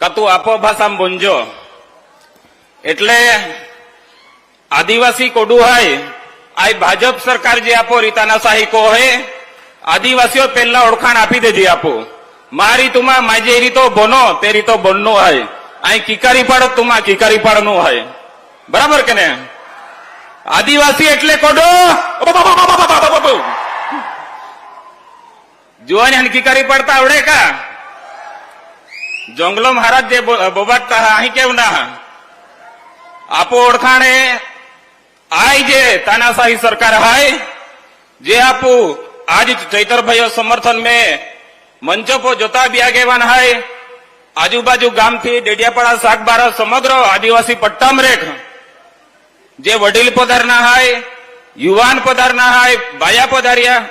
કે તું આપો ભાષામાં બોંજો એટલે આદિવાસી કોડું હોય આ ભાજપ સરકાર જે આપો, રીતાના શાહી કો હે આદિવાસીઓ પહેલા ઓળખાણ આપી દેજે આપો. મારી તુમાં માજે રીતો બોનો તે રીતો બોનનો હોય. અહીં કિકારી પાડો, તુમાં કિકારી પાડનું હોય. બરાબર કે ને આદિવાસી એટલે કોડો? જોવાની કિકારી પાડતા આવડે કા? જંગલો મહારાજ જે બોબાટતા અહીં કેવું ના આપો ઓળખાણે આય જે તાનાશાહી સરકાર હાય, જે આપુ આજ ચૈતરભાઈઓ સમર્થન મેં મંચ પર જોતા બી આગેવાન હાય, આજુબાજુ ગામથી ડેડિયાપાડા શાકબારા સમગ્ર આદિવાસી પટ્ટામ રેખ, જે વડીલ પધારના હાય, યુવાન પધારના હાય બાયા પધાર્યા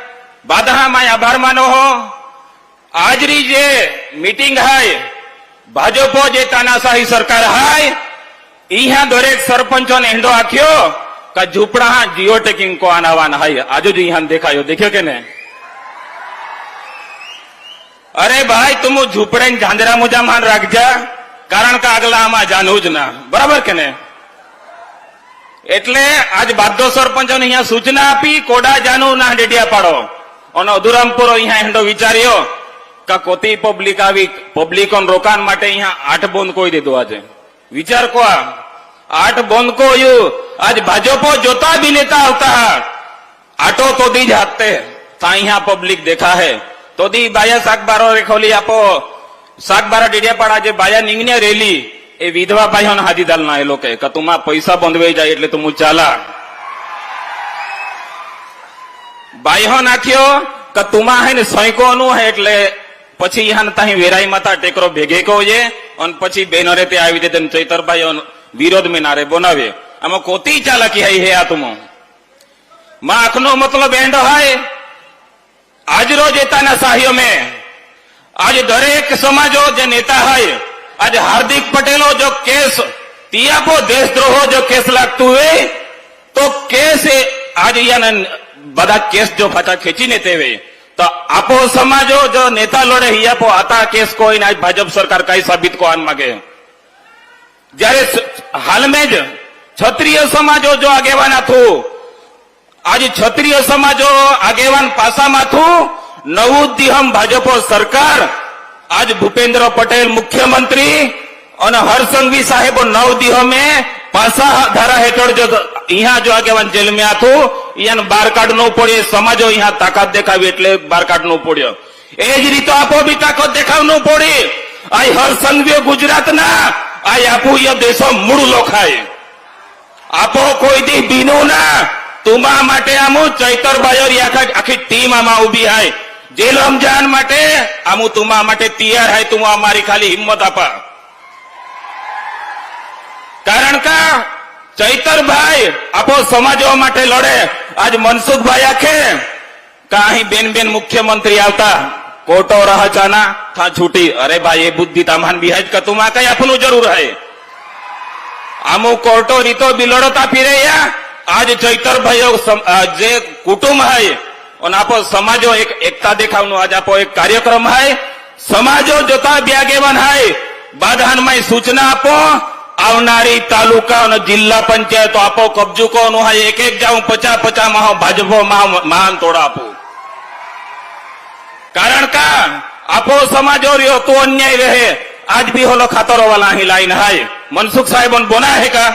બાદા માય આભાર માનો હો. આજરી જે મીટિંગ હાય ભાજપો જે તાનાશાહી સરકાર હાય અહીંયા દરેક સરપંચો ને હેંડો આખ્યો કે ઝૂંપડા જીઓ ટેકિંગ કો આનાવાન હાય. આજુ જ અહીંયા દેખાયો, દેખ્યો કે ને અરે ભાઈ, તું ઝૂંપડે ઝાંઝરા મુજા માન રાખજા, કારણ કે આગલા આમાં જાણવું જ ના. બરાબર કે ને એટલે આજ બાદો સરપંચોને અહીંયા સૂચના આપી, કોડા જાનું ના ડેડિયા પાડો અને અધુરામપુરો અહીંયા હેંડો વિચાર્યો કે કોતી પબ્લિક આવી પબ્લિક રોકાણ માટે અહીંયા આઠ બોંધ કોઈ દીધું આજે. વિચાર કો આઠ બોંધ કોયું આજ ભાજપો જોતા બી લેતા આવતા આટો તો દી જાતે તા અહીંયા પબ્લિક દેખા હે તો દી બાયા શાકબારો રેખોલી આપો. શાકબારા ડેડિયાપાડા જે બાયા નીંગને રેલી, એ વિધવા ભાઈઓને હાજીદાલ ના એ લોકો કે તુમાં પૈસા બંધવાઈ જાય એટલે તું ચાલા. ભાઈઓ નાખ્યો કે તુમાં હે ને સૈકો નું હે એટલે પછી ઈહાન તાહી વેરાઈ માતા ટેકરો ભેગે કોજે અને પછી બેનરે તે આવી રીતે ચૈતરભાઈ વિરોધ में નારે બનાવે. આમાં કોતી ચાલકી હૈ હે આ તુમો માં આંખનો મતલબ એન્ડ હોય. આજ રોજ એતાના સાહ્યો મેં. આજ દરેક સમાજો જે નેતા હોય. આજ હાર્દિક પટેલો જો કેસ, તિયાપો દેશદ્રોહો જો કેસ લાગતું હોય તો કેસ આજ યાના બધા કેસ જો પાછા ખેંચીને તેવે તો આપો સમાજો, જો નેતા લોડે હિયાપો હતા કેસ કોઈ આજ ભાજપ સરકાર કઈ સાબિત કો આન માગે. જ્યારે હાલ મેં જ ક્ષત્રિય સમાજો જો આગેવાન હતું આજે ક્ષત્રિય સમાજો આગેવાન પાસામાં થું નવું દિહમ ભાજપો સરકાર, આજ ભૂપેન્દ્ર પટેલ મુખ્યમંત્રી અને હરસંઘવી સાહેબો નવ દિહમે પાસા ધારા હેઠળ જો અહીંયા જો આગેવાન જેલમાં હતું અહીંયા બાર કાઢવું પડે સમાજો અહીંયા તાકાત દેખાવી એટલે બાર નો પડ્યો. એ જ રીતે આપો બી તાકાત ન પડી. આ હરસંઘવીઓ ગુજરાતના આ આપો એ દેશો મૂળ લોખાય. આપો કોઈ દી બીનો ના તુમા માટે આમું ચૈતરભાઈ આખા આખી ટીમ આમાં ઊભી હાય. જેલ રમજાન માટે આમું તુમા માટે તૈયાર હાય તું અમારી ખાલી હિંમત આપા કારણ કે ચૈતરભાઈ, આપો સમાજો માટે લડે. આજ મનસુખભાઈ આખે. કે અહીં બેન બેન મુખ્યમંત્રી આવતા. કોટો રહચાના થા છૂટી. અરે ભાઈ, એ બુદ્ધિ તામાન બિહાજ કે તુમા કઈ આપનું જરૂર હૈ? આમો કોર્ટો રીતો બિલડતા રહ્યા આજ ચૈતરભાઈઓ સમ- જે કુટુંબ હૈ અને આપો સમાજો એક એકતા દેખાવનો આજ આપો એક કાર્યક્રમ હોય સમાજો જોતા બ્યાગેવાન હોય બાધાનમાં સૂચના આપો. આવનારી તાલુકા અને જિલ્લા પંચાયત આપો કબજુ કોનું હા એક એક જાઉં પચા પચા માં ભાજપો મહાન તોડ આપો. કારણ કે આપો સમાજ રહ્યો તો અન્યાય રહે. આજ બી હોલો ખાતરો વાલા અહીં લાઈન હાય. મનસુખ સાહેબ બોના હે કા?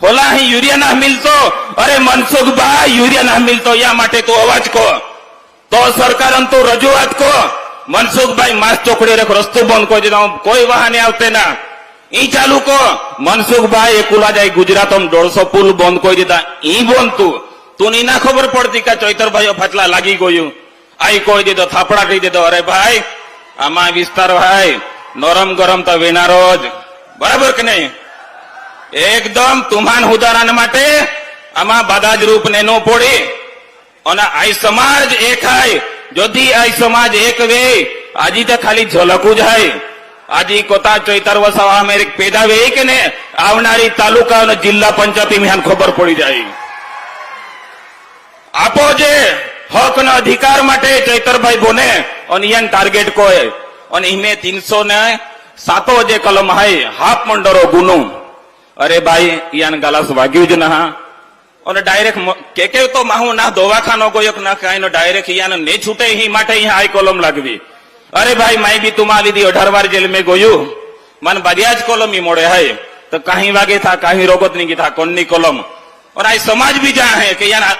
હોલા અહીં યુરિયા ના મિલતો. અરે મનસુખ ભાઈ, યુરિયા ના મિલતો. યા માટે તું અવાજ કો. તો સરકાર તું રજૂઆત કહો મનસુખભાઈ માસ ચોકડી રસ્તો બંધ કોઈ કોઈ વાહને આવતે ના. ઈ ચાલુ કો મનસુખભાઈ એકુલા જાય ગુજરાતમાં દોઢસો પુલ બંધ કરી દીધા. ઈ બનતું તું ની ના ખબર પડતી કે ચૈતરભાઈઓ ફાટલા લાગી ગયું. આઈ કોઈ દીધો, થાપડા કહી દીધો. અરે ભાઈ, આમાં વિસ્તાર ભાઈ, નરમ ગરમ તો વિનારો જ. બરાબર કે નહીં? એકદમ તુમાન ઉદાહરણ માટે આમાં બધા જ રૂપ ને નો પડી. અને આ સમાજ એક હાય જોધી આ સમાજ એક વે. આજી તો ખાલી ઝલકું જ હાય આજી કોતા ચૈતર વસાવા અમે પેદા વે કે ને આવનારી તાલુકા અને જિલ્લા પંચાયતી માં ખબર પડી જાય. આપો જે હક ના અધિકાર માટે ચૈતરભાઈ બોને, અને યન ટાર્ગેટ કોય અને ઇમે તીનસો ને સાતો જે કલમ હાય હાફ મંડરો ગુનો. અરે ભાઈ, યાન ગાલાસ વાગ્યું જ ના અને ડાયરેક્ટ કે કે તો માહુ ના દવાખાનો ગયો ના કાંઈ ડાયરેક્ટ યાને ને છૂટે હી માટે અહીંયા હાઈ કોલમ લાગવી. અરે ભાઈ માય બી તુમા લીધી અઢાર વાર જેલ મેં ગયું. મન બરિયા જ કોલમ ઈ મોડે હૈ તો કાહી વાગે થા કાહી રોગતની ગીધા કોણની કોલમ? ઓર આ સમાજ બી જ્યાં હે કે યાર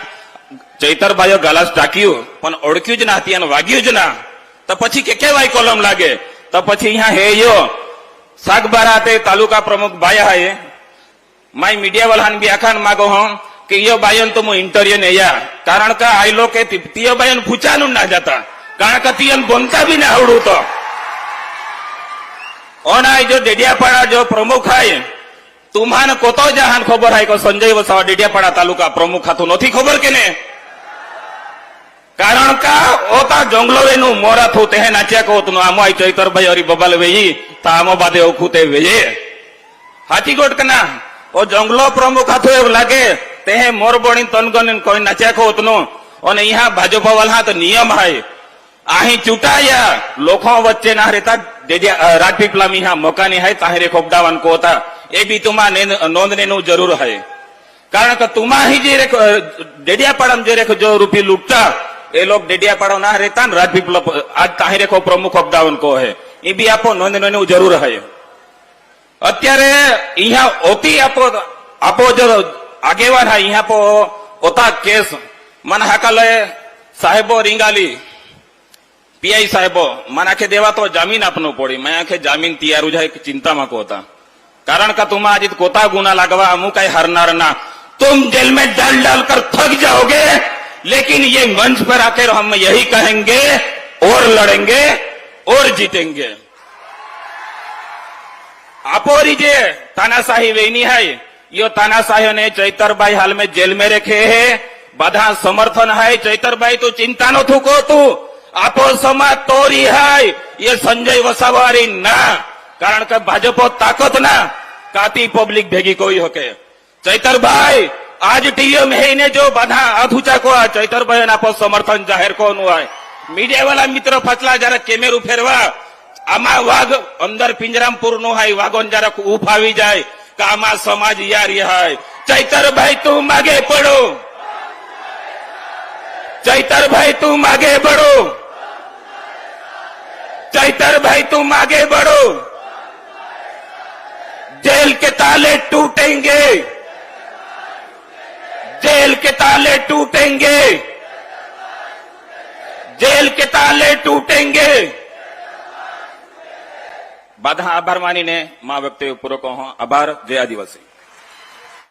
ચૈતરભાઈઓ ગાલાસ ટાક્યું પણ ઓળખ્યું જ ના હતી અને વાગ્યું જ ના. તો પછી કે કેવાય કોલમ લાગે? તો પછી અહીંયા હે યો. સાગબારા તે તાલુકા પ્રમુખ ભાઈ હાય માય મીડિયા વાળાને બી આખાન માગો હું કે યો બાયન તો હું ઇન્ટરવ્યુ ને યા કારણ કે આઈ લોકો તિયો બાયન પૂછાનું ના જતા. કારણ કે તિયન બોલતા બી ના આવડું તો ઓના જો ડેડિયાપાડા જો પ્રમુખ હાય તુમ્હાને કોતો જહાન ખબર હાય કે સંજય વસાવા ડેડિયાપાડા તાલુકા પ્રમુખ હતું નથી ખબર કે ને કારણ કે ઓતા જંગલો એનું મોરા થું તે નાચ્યા કહો તું આમો આઈ ચૈતરભાઈ હરી બબાલ વેઈ તા આમો બાદે ઓખું તે વેજે હાચી ગોટ કે ના ઓ જંગલો પ્રમુખ હતું એવું લાગે તે મોરબોણી તનગન કોઈ નાચ્યા કહો તું અને અહીંયા ભાજપ વાળા તો નિયમ હાય અહીં ચૂંટાયા. લોકો વચ્ચે ના રહેતા રાજપીપલા મિહા મોકાની હૈ, તાહરે કો હતા એ બી તુમા નોંધનેનું જરૂર હૈ. કારણ કે તુમા હી જે રેખો ડેડિયાપાડામાં જે રેખ જો રૂપી લૂંટતા, એ લોકો ડેડિયાપાડા ના રહેતા ને રાજપીપલા આજ તાહી રેખો પ્રમુખ ખોબડાવાન કો હે. એ બી આપો નોંધનેનું જરૂર હૈ. અત્યારે અહીંયા ઓતી આપો આપો જો આગેવાન હા. અહીંયા પો ઓતા કેસ. મન હાકાલે સાહેબો રિંગાલી. પીઆઈ સાહેબો મને આખે દેવા તો જામીન આપનો પડી મેં આખે જામીન તૈયાર જાય ચિંતામાં કોતા કારણ કે तुम आज कोता गुना लगवा हमू कहीं हरनार ना तुम जेल में डाल डाल कर थक जाओगे लेकिन ये मंच पर आकर हम यही कहेंगे और लड़ेंगे और जीतेंगे अपोरी जे तानाशाही वेनी है यो तानाशाही ने चैतर भाई हाल में जेल में रखे है બધા સમર્થન है चैतर भाई तू चिंता नो थूको तू આપો સમાજ તો રિહાય એ સંજય વસાવારી ના. કારણ કે ભાજપો તાકત ના. કાતી પબ્લિક ભેગી કોઈ હકે. ચૈતરભાઈ, આજ ટીએમ હે જો હાથ ઊંચા કો આ ચૈતરભાઈ આપો સમર્થન જાહેર કોનું હોય મીડિયા વાળા મિત્રો ફસલા જરા કેમેરું ફેરવા, આમાં વાઘ અંદર પિંજરામપુરનું હાય. વાઘોન જરા ઉફાવી જાય કે આમાં સમાજ યારી હાય. ચૈતરભાઈ, તું માગે પડો. ચૈતરભાઈ, તું માગે બળો चैतर भाई तुम आगे बढ़ो जेल के ताले टूटेंगे जेल के ताले टूटेंगे जेल के ताले टूटेंगे બધા આભાર માનીને મા વ્યક્તિ પૂરો કહો આભાર જય આદિવાસી